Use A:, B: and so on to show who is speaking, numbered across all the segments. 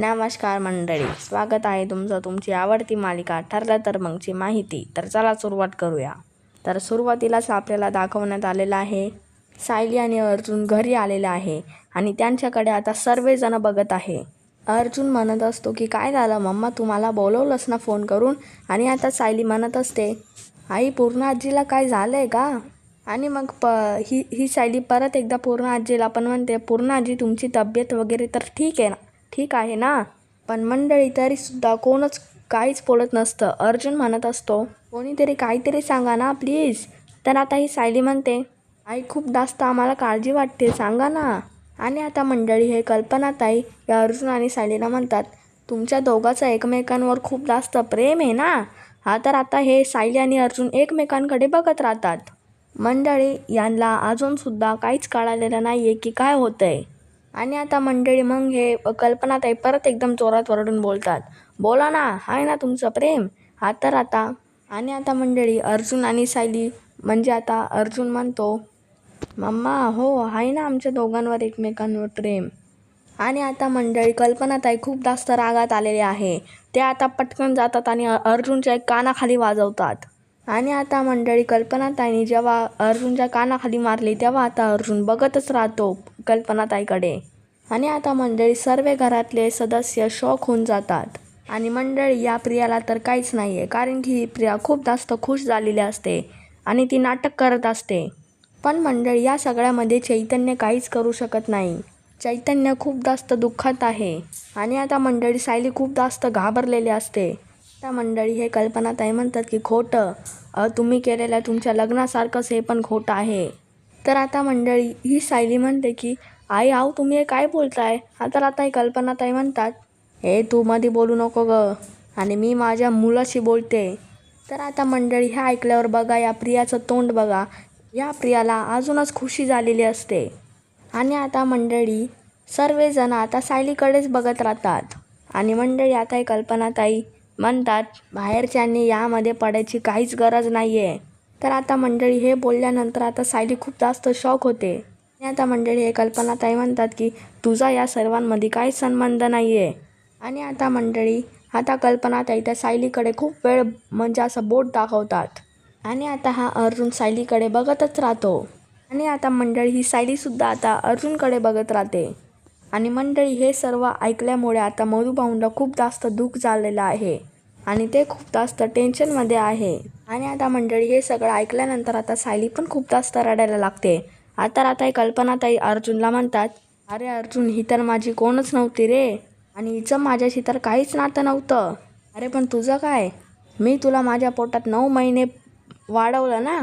A: नमस्कार मंडळी स्वागत आहे तुमचं तुमची आवडती मालिका ठरलं तर मगची माहिती. तर चला सुरुवात करूया. तर सुरुवातीलाच आपल्याला दाखवण्यात आलेलं आहे सायली आणि अर्जुन घरी आलेला आहे आणि त्यांच्याकडे आता सर्वजण बघत आहे. अर्जुन म्हणत असतो की काय झालं मम्मा तुम्हाला बोलवलंस ना फोन करून? आणि आता सायली म्हणत असते आई पूर्ण आजीला काय झालं आहे का? आणि मग प ही ही सायली परत एकदा पूर्ण आजीला पण म्हणते पूर्ण आजी तुमची तब्येत वगैरे तर ठीक आहे ना? ठीक आहे ना? पण मंडळी तरीसुद्धा कोणच काहीच बोलत नसतं. अर्जुन म्हणत असतो कोणीतरी काहीतरी सांगा ना प्लीज तर आता ही सायली म्हणते आई खूप जास्त आम्हाला काळजी वाटते सांगा ना. आणि आता मंडळी हे कल्पनाताई या अर्जुन आणि सायलीला म्हणतात तुमच्या दोघाचं एकमेकांवर खूप जास्त प्रेम आहे ना? हा तर आता हे सायली आणि अर्जुन एकमेकांकडे बघत राहतात. मंडळी यांना अजूनसुद्धा काहीच कळालेलं नाही आहे की काय होतं आहे आणि आता मंडळी मग हे कल्पनाताई परत एकदम जोरात वरडून बोलतात. बोला ना आहे ना तुमचं प्रेम? हा तर आता. आणि आता मंडळी अर्जुन आणि सायली म्हणजे आता अर्जुन म्हणतो मम्मा हो आहे ना आमच्या दोघांवर एकमेकांवर प्रेम. आणि आता मंडळी कल्पनाताई खूप जास्त रागात आलेले आहे. ते आता पटकन जातात आणि अर्जुनच्या एक कानाखाली वाजवतात. आणि आता मंडळी कल्पनाताईने जेव्हा अर्जुनच्या कानाखाली मारली तेव्हा आता अर्जुन बघतच राहतो. कल्पनाताईकडे. आणि आता मंडळी सर्व घरातले सदस्य शॉक होऊन जातात. आणि मंडळी या प्रियाला तर काहीच नाही आहे कारण की ही प्रिया खूप जास्त खुश झालेली असते आणि ती नाटक करत असते. पण मंडळी या सगळ्यामध्ये चैतन्य काहीच करू शकत नाही. चैतन्य खूप जास्त दुःखात आहे. आणि आता मंडळी सायली खूप जास्त घाबरलेली असते. त्या मंडळी हे कल्पनाताई म्हणतात की खोटं. तुम्ही केलेल्या तुमच्या लग्नासारखंच हे पण खोटं आहे. तर आता मंडळी ही सायली म्हणते की आई आऊ तुम्ही हे काय बोलताय? आता तर आता ही कल्पनाताई म्हणतात. हे तू मध्ये बोलू नको ग आणि मी माझ्या मुलाशी बोलते. तर आता मंडळी ह्या ऐकल्यावर बघा या प्रियाचं तोंड बघा. या प्रियाला अजूनच खुशी झालेली असते. आणि आता मंडळी सर्वजण आता सायलीकडेच बघत राहतात. आणि मंडळी आता ही कल्पनाताई म्हणतात बाहेरच्यांनी यामध्ये पडायची काहीच गरज नाही आहे तर आता मंडळी हे बोलल्यानंतर आता सायली खूप जास्त शॉक होते. आणि आता मंडळी हे कल्पनाताई म्हणतात की तुझा या सर्वांमध्ये काही संबंध नाही आहे आणि आता मंडळी आता कल्पनाताई त्या सायलीकडे खूप वेळ म्हणजे असं बोट दाखवतात. आणि आता हा अर्जुन सायलीकडे बघतच राहतो. आणि आता मंडळी ही सायलीसुद्धा आता अर्जुनकडे बघत राहते. आणि मंडळी हे सर्व ऐकल्यामुळे आता मधुभाऊंला खूप जास्त दुःख झालेलं आहे. आणि ते खूप जास्त टेन्शनमध्ये आहे. आणि आता मंडळी हे सगळं ऐकल्यानंतर आता सायली पण खूप जास्त रडायला लागते. आता आता कल्पनाताई अर्जुनला म्हणतात अरे अर्जुन ही तर माझी कोणच नव्हती रे. आणि हिचं माझ्याशी तर काहीच नातं नव्हतं. अरे पण तुझं काय? मी तुला माझ्या पोटात नऊ महिने वाढवलं ना?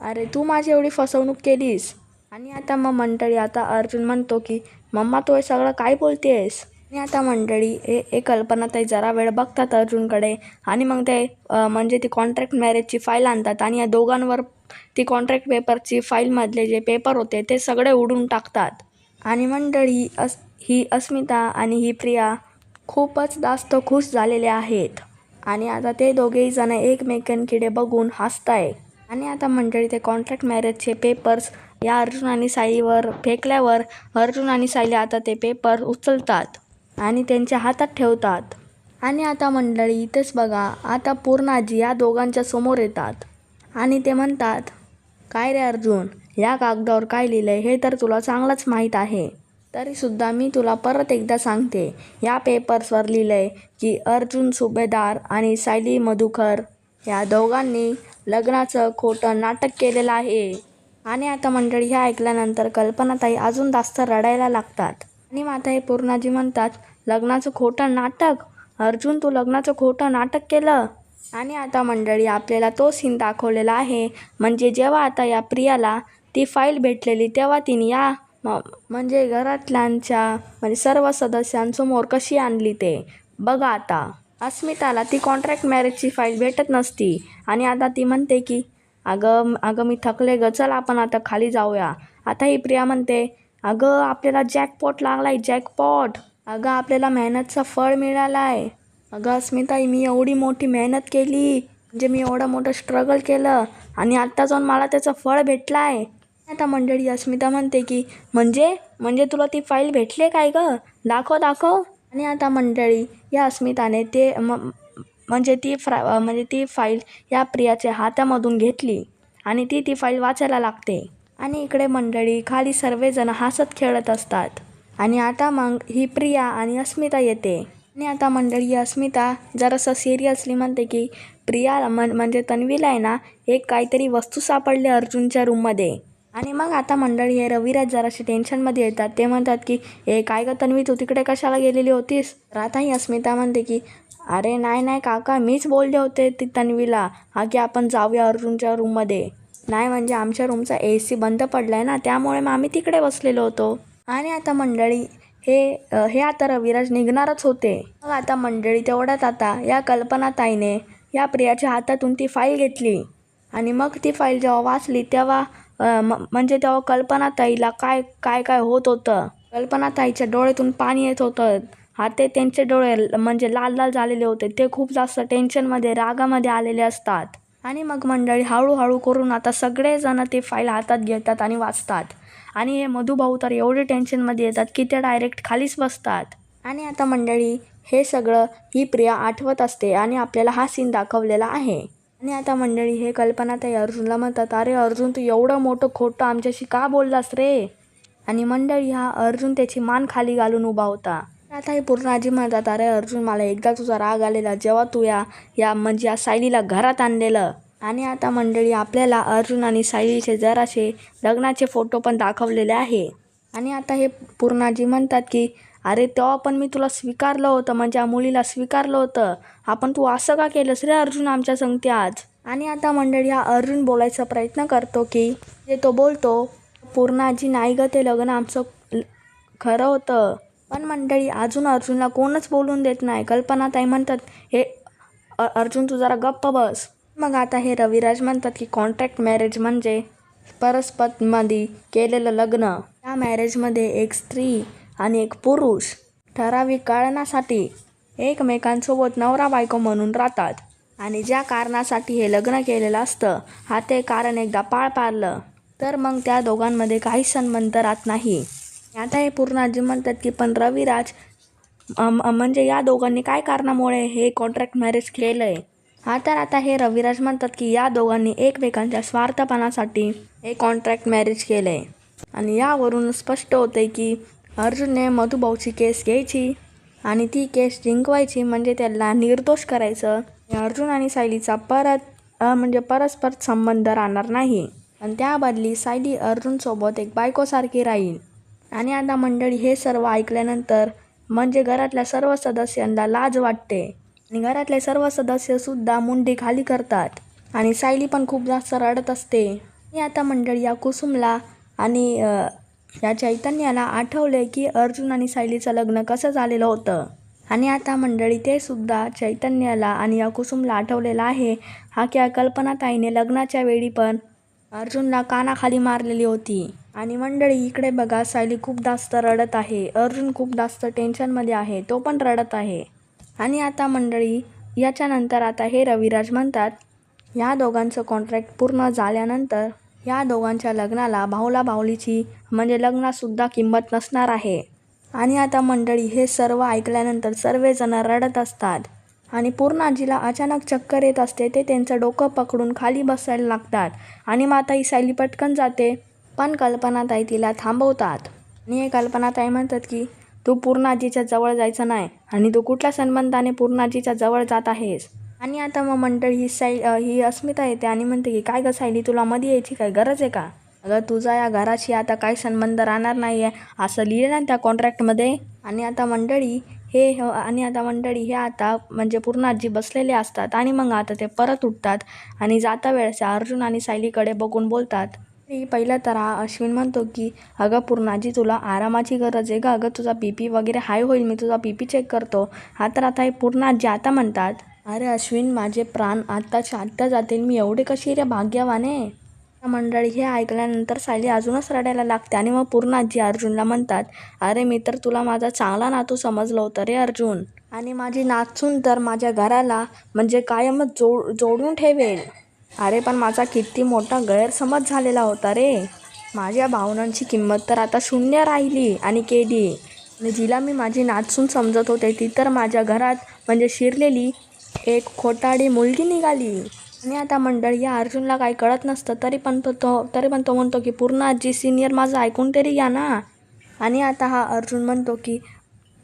A: अरे तू माझी एवढी फसवणूक केलीस. आणि आता मग मंडळी आता अर्जुन म्हणतो की मम्मा तू हे सगळं काय बोलतेस? आणि आता मंडळी हे हे कल्पनाताई जरा वेळ बघतात अर्जुनकडे आणि मग ते म्हणजे ती कॉन्ट्रॅक्ट मॅरेजची फाईल आणतात आणि या दोघांवर ती कॉन्ट्रॅक्ट पेपरची फाईलमधले जे पेपर होते ते सगळे उडून टाकतात. आणि मंडळी अस ही अस्मिता आणि ही प्रिया खूपच जास्त खुश झालेले आहेत. आणि आता ते दोघेही जण एकमेकांकडे बघून हसताय. आणि आता मंडळी ते कॉन्ट्रॅक्ट मॅरेजचे पेपर्स या अर्जुन आणि साईवर फेकल्यावर अर्जुन आणि सायली आता ते पेपर उचलतात. आणि त्यांच्या हातात ठेवतात. आणि आता मंडळी इथेच बघा आता पूर्णाजी या दोघांच्या समोर येतात. आणि ते म्हणतात काय रे अर्जुन या कागदावर काय लिहिलं आहे हे तर तुला चांगलंच माहीत आहे. तरीसुद्धा मी तुला परत एकदा सांगते या पेपर्सवर लिहिलं आहे की अर्जुन सुभेदार आणि सायली मधुकर या दोघांनी लग्नाचं खोटं नाटक केलेलं आहे. आणि आता मंडळी ह्या ऐकल्यानंतर कल्पनाताई अजून जास्त रडायला लागतात. आणि माता हे पूर्णाजी म्हणतात लग्नाचं खोटं नाटक? अर्जुन तू लग्नाचं खोटं नाटक केलं? आणि आता मंडळी आपल्याला तो सीन दाखवलेला आहे. म्हणजे जेव्हा आता या प्रियाला ती फाईल भेटलेली तेव्हा तिने या म म्हणजे घरातल्यांच्या म्हणजे सर्व सदस्यांसमोर कशी आणली ते? बघा आता. अस्मिताला ती कॉन्ट्रॅक्ट मॅरेजची फाईल भेटत नसती. आणि आता ती म्हणते की अगं अगं मी थकले ग. चल आपण आता खाली जाऊया. आता ही प्रिया म्हणते अगं आपल्याला जॅकपॉट लागला आहे जॅकपॉट अगं आपल्याला मेहनतचं फळ मिळालं आहे अगं अस्मिताई मी एवढी मोठी मेहनत केली. म्हणजे मी एवढं मोठं स्ट्रगल केलं. आणि आत्ता जाऊन मला त्याचं फळ भेटलं आहे आता मंडळी अस्मिता म्हणते की म्हणजे? म्हणजे तुला ती फाईल भेटले काय गं? दाखव दाखव. आणि आता मंडळी या अस्मिताने ते म म्हणजे ती फ्रा म्हणजे ती फाईल या प्रियाच्या हातामधून घेतली. आणि ती ती फाईल वाचायला लागते. आणि इकडे मंडळी खाली सर्वजण हसत खेळत असतात. आणि आता मग ही प्रिया आणि अस्मिता येते. आणि आता मंडळी ही अस्मिता जरासं सिरियसली म्हणते की प्रियाला मन म्हणजे तन्वीला आहे ना एक काहीतरी वस्तू सापडली अर्जुनच्या रूममध्ये आणि मग आता मंडळी हे रविराज जराशी टेन्शनमध्ये येतात. ते म्हणतात की ए काय गं तन्वी तू तिकडे कशाला गेलेली होतीस? तर आता ही अस्मिता म्हणते की अरे नाही नाही काका मीच बोलले होते ती तन्वीला हा की आपण जाऊया अर्जुनच्या रूममध्ये नाही म्हणजे आमच्या रूमचा ए सी बंद पडला आहे ना त्यामुळे मग आम्ही तिकडे बसलेलो होतो. आणि आता मंडळी हे हे आता रविराज निघणारच होते. मग आता मंडळी तेवढ्यात आता या कल्पनाताईने या प्रियाच्या हातातून ती फाईल घेतली. आणि मग ती फाईल जेव्हा वाचली तेव्हा म म्हणजे तेव्हा कल्पनाताईला काय काय काय होत होतं. कल्पनाताईच्या डोळ्यातून पाणी येत होतं. हाते त्यांचे डोळे म्हणजे लाल लाल झालेले होते. ते खूप जास्त टेन्शनमध्ये रागामध्ये आलेले असतात. आणि मग मंडळी हळूहळू करून आता सगळेजण ते फाईल हातात घेतात आणि वाचतात. आणि हे मधुभाऊ तर एवढे टेन्शनमध्ये येतात की ते डायरेक्ट खालीच बसतात. आणि आता मंडळी हे सगळं ही प्रिया आठवत असते आणि आपल्याला हा सीन दाखवलेला आहे. आणि आता मंडळी हे कल्पना ताई अर्जुनला म्हणतात अरे अर्जुन तू एवढं मोठं खोटं आमच्याशी का बोललास रे? आणि मंडळी हा अर्जुन त्याची मान खाली घालून उभा होता. आता हे पूर्ण आजी म्हणतात अरे अर्जुन मला एकदा तुझा राग आलेला जेव्हा तू या या म्हणजे या सायलीला घरात आणलेलं. आणि आता मंडळी आपल्याला अर्जुन आणि सायलीचे जरासे लग्नाचे फोटो पण दाखवलेले आहे. आणि आता हे पूर्णाजी म्हणतात की अरे तेव्हा पण मी तुला स्वीकारलं होतं म्हणजे या मुलीला स्वीकारलं होतं. आपण तू असं का केलंस रे अर्जुन आमच्या संगते आज? आणि आता मंडळी हा अर्जुन बोलायचा प्रयत्न करतो की जे तो बोलतो. पूर्णाजी नाही ग ते लग्न आमचं खरं होतं. पण मंडळी अजून अर्जुनला कोणच बोलून देत नाही. कल्पना ताई म्हणतात हे अर्जुन तू जरा गप्प बस. मग आता हे रविराज म्हणतात की कॉन्ट्रॅक्ट मॅरेज म्हणजे परस्परमध्ये केलेलं लग्न. त्या मॅरेजमध्ये एक स्त्री आणि एक पुरुष ठराविक कारणासाठी एकमेकांसोबत नवरा बायको म्हणून राहतात. आणि ज्या कारणासाठी हे लग्न केलेलं असतं हा ते कारण एकदा पाळ पारलं तर मग त्या दोघांमध्ये काही संबंध राहत नाही. आता हे पूर्ण आजी म्हणतात की पण रविराज म्हणजे या दोघांनी काय कारणामुळे हे कॉन्ट्रॅक्ट मॅरेज केलं आहे हा तर आता हे रविराज म्हणतात की या दोघांनी एकमेकांच्या स्वार्थपणासाठी हे कॉन्ट्रॅक्ट मॅरेज केलं आहे आणि यावरून स्पष्ट होते की अर्जुनने मधुभाऊची केस घ्यायची आणि ती केस जिंकवायची म्हणजे त्याला निर्दोष करायचं. अर्जुन आणि सायलीचा परत म्हणजे परस्पर संबंध राहणार नाही. आणि त्या बदली सायली अर्जुनसोबत एक बायकोसारखी राहील. आणि आता मंडळी हे सर्व ऐकल्यानंतर म्हणजे घरातल्या सर्व सदस्यांना लाज वाटते. आणि घरातले सर्व सदस्यसुद्धा मुंडी खाली करतात. आणि सायली पण खूप जास्त रडत असते. आणि आता मंडळी या कुसुमला आणि या चैतन्याला आठवले की अर्जुन आणि सायलीचं लग्न कसं झालेलं होतं. आणि आता मंडळी ते सुद्धा चैतन्याला आणि या कुसुमला आठवलेला आहे. हा की कल्पनाताईने लग्नाच्या वेळी पण अर्जुनला कानाखाली मारलेली होती. आणि मंडळी इकडे बघा सायली खूप जास्त रडत आहे. अर्जुन खूप जास्त टेन्शनमध्ये आहे. तो पण रडत आहे. आणि आता मंडळी याच्यानंतर आता हे रविराज म्हणतात या दोघांचं कॉन्ट्रॅक्ट पूर्ण झाल्यानंतर या दोघांच्या लग्नाला भाऊला भाऊलीची म्हणजे लग्नासुद्धा किंमत नसणार आहे. आणि आता मंडळी हे सर्व ऐकल्यानंतर सर्वजण रडत असतात. आणि पूर्ण आजीला अचानक चक्कर येत असते ते त्यांचं डोकं पकडून खाली बसायला लागतात. आणि माता ही सायली पटकन जाते. पण कल्पनाताई तिला थांबवतात. आणि हे कल्पनाताई म्हणतात की तू पूर्णाजीच्या जवळ जायचं नाही आणि तू कुठल्या संबंधाने पूर्णाजीच्या जवळ जात आहेस? आणि आता मग मंडळी ही साई ही अस्मिता येते आणि म्हणते की काय गं सायली तुला मध्ये यायची काय गरज आहे का? अगं तुझा या घराशी आता काय संबंध राहणार नाही आहे असं लिहिलं ना त्या कॉन्ट्रॅक्टमध्ये आणि आता मंडळी हे आणि आता मंडळी हे आता म्हणजे पूर्ण आजी बसलेले असतात आणि मग आता ते परत उठतात आणि जाता वेळेस अर्जुन आणि सायलीकडे बघून बोलतात. मी पहिलं तर हा अश्विन म्हणतो की अगं पूर्णाजी तुला आरामाची गरज आहे का अगं तुझा बी पी वगैरे हाय होईल. मी तुझा बी पी चेक करतो. हा तर आता हे पूर्णाजी आता म्हणतात. अरे अश्विन माझे प्राण आत्ताच्या आत्ता जातील. मी एवढे कशी रे भाग्यवाने मंडळी हे ऐकल्यानंतर सायली अजूनच रडायला लागते आणि मग पूर्णाजी अर्जुनला म्हणतात अरे मी तर तुला माझा चांगला नातू समजलं होतं रे अर्जुन. आणि माझी नाचून तर माझ्या घराला म्हणजे कायमच जोड जोडून ठेवेल. अरे पण माझा किती मोठा गैरसमज झालेला होता रे. माझ्या भावनांची किंमत तर आता शून्य राहिली. आणि केली आणि जिला मी माझी नाचून समजत होते ती तर माझ्या घरात म्हणजे शिरलेली एक खोटाडी मुलगी निघाली. आणि आता मंडळी या अर्जुनला काही कळत नसतं तरी पण तो तो तरी पण तो म्हणतो की पूर्ण आजी सिनियर माझं ऐकून तरी घ्या ना. आणि आता हा अर्जुन म्हणतो की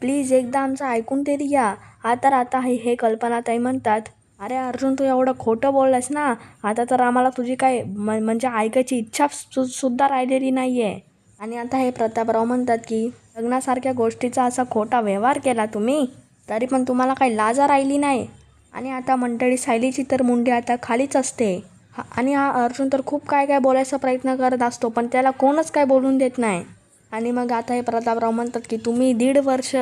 A: प्लीज एकदा आमचं ऐकून तरी घ्या. हा तर आता हे हे कल्पनाताई म्हणतात अरे अर्जुन तू एवढं खोटं बोललास ना आता तर आम्हाला तुझी काय म म्हणजे ऐकायची इच्छा सु सुद्धा राहिलेली नाही आहे आणि आता हे प्रतापराव म्हणतात की लग्नासारख्या गोष्टीचा असा खोटा व्यवहार केला तुम्ही तरी पण तुम्हाला काही लाजा राहिली नाही. आणि आता मंडळी सायलीची तर मुंडी आता खालीच असते. हा आणि हा अर्जुन तर खूप काय काय बोलायचा प्रयत्न करत असतो पण त्याला कोणच काय बोलून देत नाही. आणि मग आता हे प्रतापराव म्हणतात की तुम्ही दीड वर्ष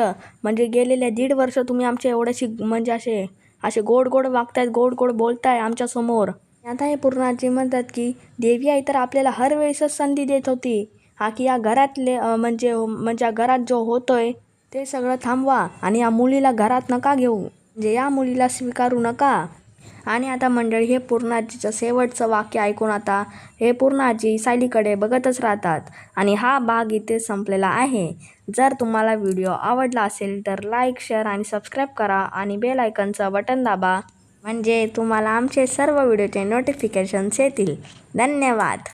A: म्हणजे गेलेल्या दीड वर्ष तुम्ही आमचे एवढ्याशी म्हणजे असे असे गोड गोड वागतायत गोड गोड बोलताय आमच्यासमोर आता हे पूर्णाजी म्हणतात की देवी आई तर आपल्याला हर वेळेसच संधी देत होती. हा की या घरातले म्हणजे म्हणजे घरात जो होतोय ते सगळं थांबवा आणि या मुलीला घरात नका घेऊ. म्हणजे या मुलीला स्वीकारू नका. आणि आता मंडळी हे पूर्णाजीचं शेवटचं वाक्य ऐकून आता हे पूर्णाजी सायलीकडे बघतच राहतात. आणि हा भाग इथे संपलेला आहे. जर तुम्हाला व्हिडिओ आवडला असेल तर लाईक शेअर आणि सबस्क्राईब करा आणि बेल आयकनचं बटन दाबा. म्हणजे तुम्हाला आमचे सर्व व्हिडिओचे नोटिफिकेशन्स येतील. धन्यवाद.